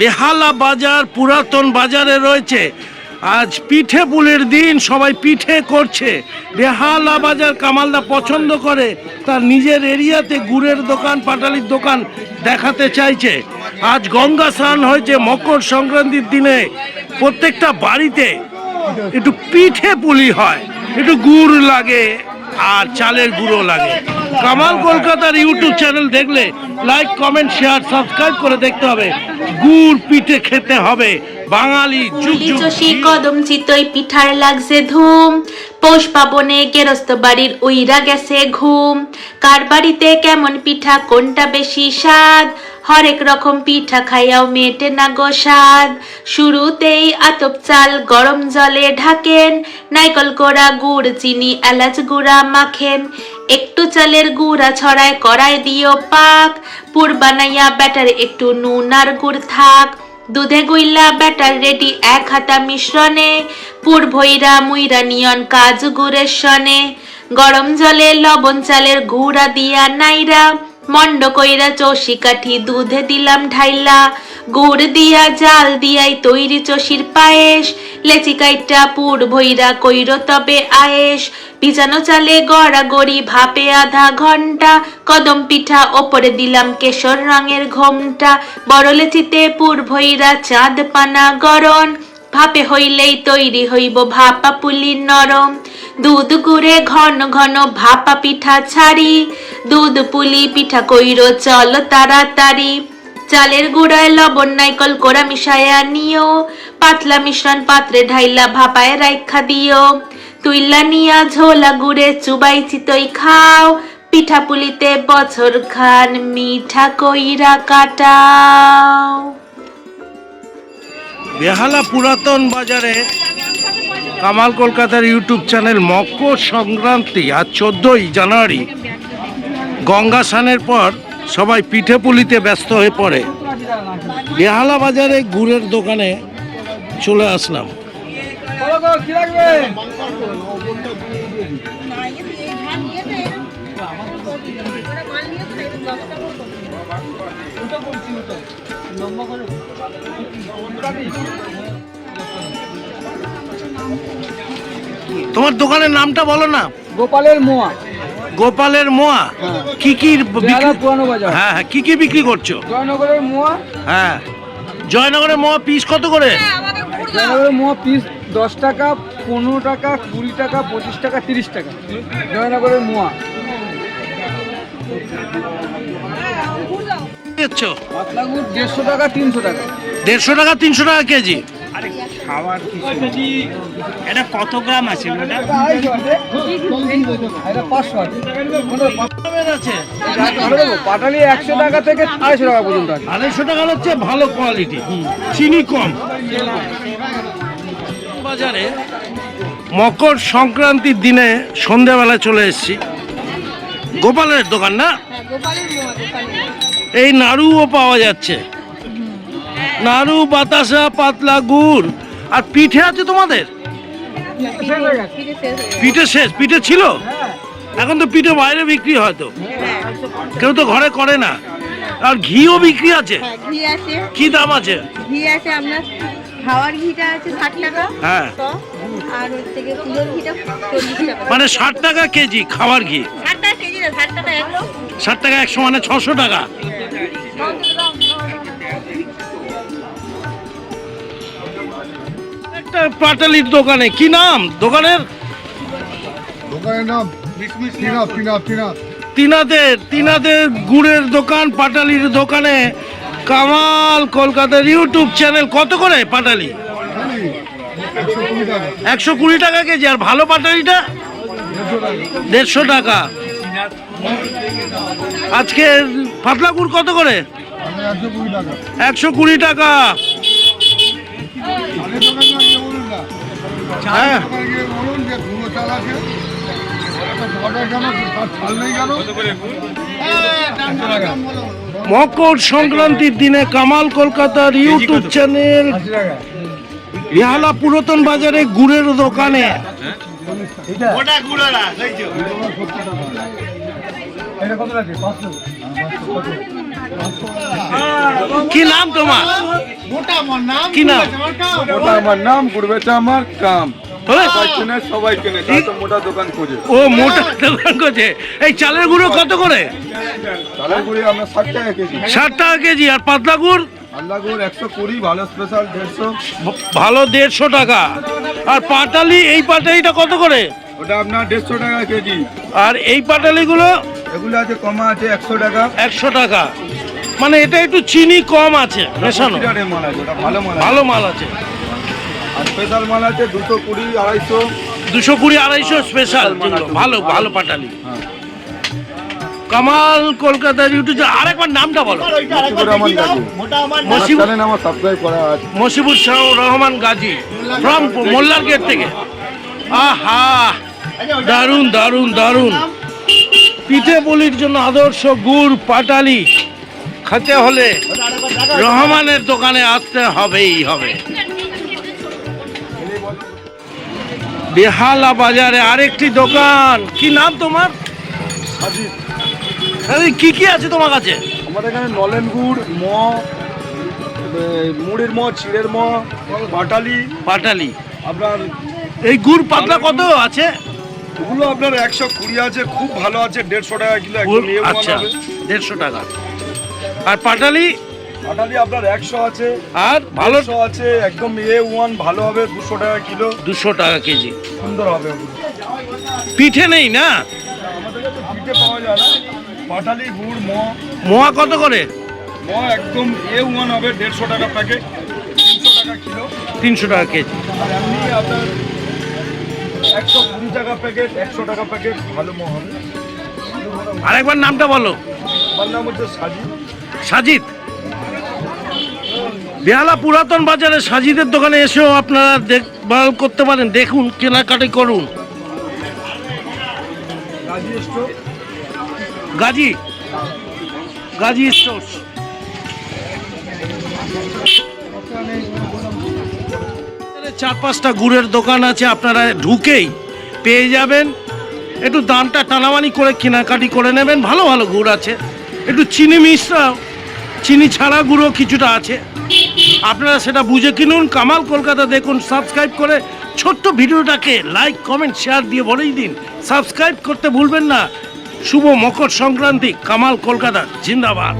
বেহালা বাজার, পুরাতন বাজারে রয়েছে। আজ পিঠে পুলির দিন, সবাই পিঠে করছে। বেহালা বাজার কামালদা পছন্দ করে, তার নিজের এরিয়াতে গুড়ের দোকান, পাটালির দোকান দেখাতে চাইছে। আজ গঙ্গা স্নান হয়েছে মকর সংক্রান্তির দিনে। প্রত্যেকটা বাড়িতে একটু পিঠে পুলি হয়। একটু গুড় লাগে আর চালের গুঁড়ো লাগে। কামাল কলকাতার ইউটিউব চ্যানেল দেখলে লাইক কমেন্ট শেয়ার সাবস্ক্রাইব করে দেখতে হবে। গুড় পিঠে খেতে হবে। বাঙালি কদম চিতই পিঠার লাগছে ধুম। পৌষ পাবনে গেরস্ত বাড়ির উইরা গেছে ঘুম। কার বাড়িতে কেমন পিঠা কোনটা বেশি স্বাদ? হরেক রকম পিঠা খাইয়াও মেটে না গো স্বাদ। শুরুতেই আতপ চাল গরম জলে ঢাকেন। নাইকল কোড়া গুড় চিনি এলাচ গুঁড়া মাখেন। একটু চালের গুঁড়া ছড়ায় কড়াই দিও পাক। পুর বানাইয়া ব্যাটার একটু নুন আর গুড় থাক। দুধে গুইল্লা ব্যাটার রেডি এক হাতা মিশ্রণে। পুর ভৈরা মুইরা নিয়ন কাজু গুড়ের সনে। গরম জলে লবণ চালের গুঁড়া দিয়া নাইরা। মন্ড কইরা চষি কাঠি দুধে দিলাম ঢাইলা। গুড় দিয়া জাল দিয়াই তৈরি চষির পায়েস। লেচি কাইটা পুর ভৈরা কইর তবে আয়েস। ভিজানো চালে গড়া গড়ি ভাপে আধা ঘণ্টা কদম পিঠা, ওপরে দিলাম কেশর রঙের ঘোমটা। বড় লেচিতে পুর ভৈরা চাঁদ পানা গরণ ভাপে হইলেই তৈরি হইব ভাপা পুলি নরম। দুধ গুড়ে ঘন ঘন ভাপা পিঠা ছাড়ি। দুধ পুলি পিঠা কইরো চল তাড়াতাড়ি। চালের গুঁড়ায় লবণ নাইকল কোড়া মিশায়া নিও। পাতলা মিশ্রণ পাত্রে ঢাইলা ভাপায় রাইখা দিও। তুইলা নিয়া ঝোলা গুড়ে চুবাই চিতই খাও। পিঠা পুলিতে বছর খান মিঠা কইরা কাটাও। বেহালা পুরাতন বাজারে কামাল কলকাতার ইউটিউব চ্যানেল মকর সংক্রান্তি আর চোদ্দোই জানুয়ারি। গঙ্গা স্নানের পর সবাই পিঠে পুলিতে ব্যস্ত হয়ে পড়ে। বেহালা বাজারে গুড়ের দোকানে চলে আসলাম। তোমার দোকানের নামটা বলো না। গোপালের মোয়া। গোপালের মোয়া? কি কি বিক্রি- পুরানো বাজার হ্যাঁ হ্যাঁ কি কি বিক্রি করছ? জয়নগরের মোয়া? হ্যাঁ। জয়নগরের মোয়া পিস কত করে? জয়নগরের মোয়া পিস দশ টাকা পনেরো টাকা কুড়ি টাকা পঁচিশ টাকা তিরিশ টাকা। জয়নগরের মোয়া। পাতলা দেড়শো টাকা তিনশো টাকা। দেড়শো টাকা তিনশো টাকা কেজি? এটা কত গ্রাম আছে ওটা এটা পাঁচশো আছে। দামের আছে? আরও দেবো পাটালি একশো টাকা থেকে আড়াইশো টাকা পর্যন্ত আড়াইশো টাকা হচ্ছে ভালো কোয়ালিটি চিনি কম। বাজারে মকর সংক্রান্তির দিনে সন্ধ্যাবেলা চলে এসেছি। গোপালের দোকান না? এই নাড়ুও পাওয়া যাচ্ছে। নাড়ু বাতাসা পাতলা গুড়। আর পিঠে আছে তোমাদের? পিঠে শেষ পিঠে ছিল? এখন তো পিঠে বাইরে বিক্রি হয় তো। কেউ তো ঘরে করে না। আর ঘিও বিক্রি আছে? হ্যাঁ, ঘি আছে। কি দাম আছে? ঘি আছে আপনার খাওয়ার ঘিটা আছে ষাট টাকা। হ্যাঁ। আর হচ্ছে গিয়ে ঘিটা চল্লিশ টাকা। মানে ষাট টাকা কেজি খাওয়ার ঘি। ষাট টাকা কেজি না ষাট টাকা একশো। ষাট টাকা একশো মানে ছশো টাকা। একটা পাটালির দোকানে কি নাম? দোকানের? দোকানের নাম তিনাদের তিনাদের গুড়ের দোকান পাটালির দোকানে। কামাল কলকাতার ইউটিউব চ্যানেল কত করে পাটালি? একশো কুড়ি টাকা কেজি আর ভালো পাটালিটা? দেড়শো টাকা। আজকে পাতলা গুড় কত করে? একশো কুড়ি টাকা। হ্যাঁ। বলুন যে চাল আছে। মকর সংক্রান্তির দিনে কামাল কলকাতার ইউটিউব চ্যানেল বেহালা পুরাতন বাজারে গুড়ের দোকানে। এটা? কত লাগে পাঁচশো। কি নাম তোমার? কি নাম? ওটা আমার নাম গুড়বেচা আমার কাম। সবাই কেনে মোটা দোকান খোঁজে। ও মোটা দোকান করছে এই চালের গুঁড়ো কত করে? চালের গুড়ি আমরা ষাট টাকা কেজি। ষাট টাকা কেজি আর পাতলা গুড়? আল্লাহ গুড় একশো কুড়ি ভালো স্পেশাল দেড়শো। ভালো দেড়শো টাকা। আর পাটালি এই পাটালিটা কত করে? ওটা আপনার দেড়শো টাকা কেজি। আর এই পাটালিগুলো? এগুলো আছে কমা আছে একশো টাকা। একশো টাকা। মানে এটা একটু চিনি কম আছে মেশানো। ভালো মাল আছে। ভালো মাল আছে। আর স্পেশাল মাল আছে দুশো কুড়ি আড়াইশো। দুশো কুড়ি আড়াইশো স্পেশাল ভালো ভালো পাটালি। হ্যাঁ। কামাল কলকাতার ইউটিউব আরেকবার নামটা বলো। মসিবুর শাহ রহমান গাজী ফ্রম মোল্লার গেট থেকে। আহা! দারুণ দারুণ দারুণ পিঠে বলির জন্য আদর্শ গুড় পাটালি। খেতে হলে রহমানের দোকানে আসতে হবেই হবে। বেহালা বাজারে আরেকটি দোকান। কি নাম তোমার? এই কি কি আছে তোমার কাছে? আমাদের এখানে নলেন গুড় ম মুড়ির ম চিড়ের ম বাটালি। পাটালি আপনার এই গুড় পাতলা কত আছে? ওগুলো আপনার একশো কুড়ি আছে খুব ভালো আছে দেড়শো টাকা কিলো আচ্ছা দেড়শো টাকা। আর পাটালি? বাটালি আপনার একশো আছে। আর ভালো আছে একদম এ ওয়ান ভালো হবে দুশো টাকা কিলো। দুশো টাকা কেজি। সুন্দর হবে পিঠে নেই না? আমাদের কাছে পিঠে পাওয়া যায় না। বাটালি গুড় ম মোয়া কত করে? ম একদম এ ওয়ান হবে দেড়শো টাকা প্যাকেট তিনশো টাকা কিলো। তিনশো টাকা কেজি। আর এমনি আপনার একশো কুড়ি টাকা প্যাকেট একশো টাকা প্যাকেট ভালো ম হবে। আরেকবার নামটা বলো। আমার নাম হচ্ছে সাজি সাজিদ। বেহালা পুরাতন বাজারে সাজিদের দোকানে এসেও আপনারা দেখভাল করতে পারেন। দেখুন কেনাকাটি করুন। গাজি গাজী। স্টোর্স চার পাঁচটা গুড়ের দোকান আছে আপনারা ঢুকেই পেয়ে যাবেন। একটু দামটা টানামানি করে কেনাকাটি করে নেবেন। ভালো ভালো গুড় আছে। একটু চিনি মিশ্রা চিনি ছাড়া গুঁড়ো কিছুটা আছে। আপনারা সেটা বুঝে কিনুন, কামাল কলকাতা দেখুন সাবস্ক্রাইব করে ছোট্ট ভিডিওটাকে লাইক কমেন্ট শেয়ার দিয়ে বলেই দিন। সাবস্ক্রাইব করতে ভুলবেন না। শুভ মকর সংক্রান্তি, কামাল কলকাতা, জিন্দাবাদ।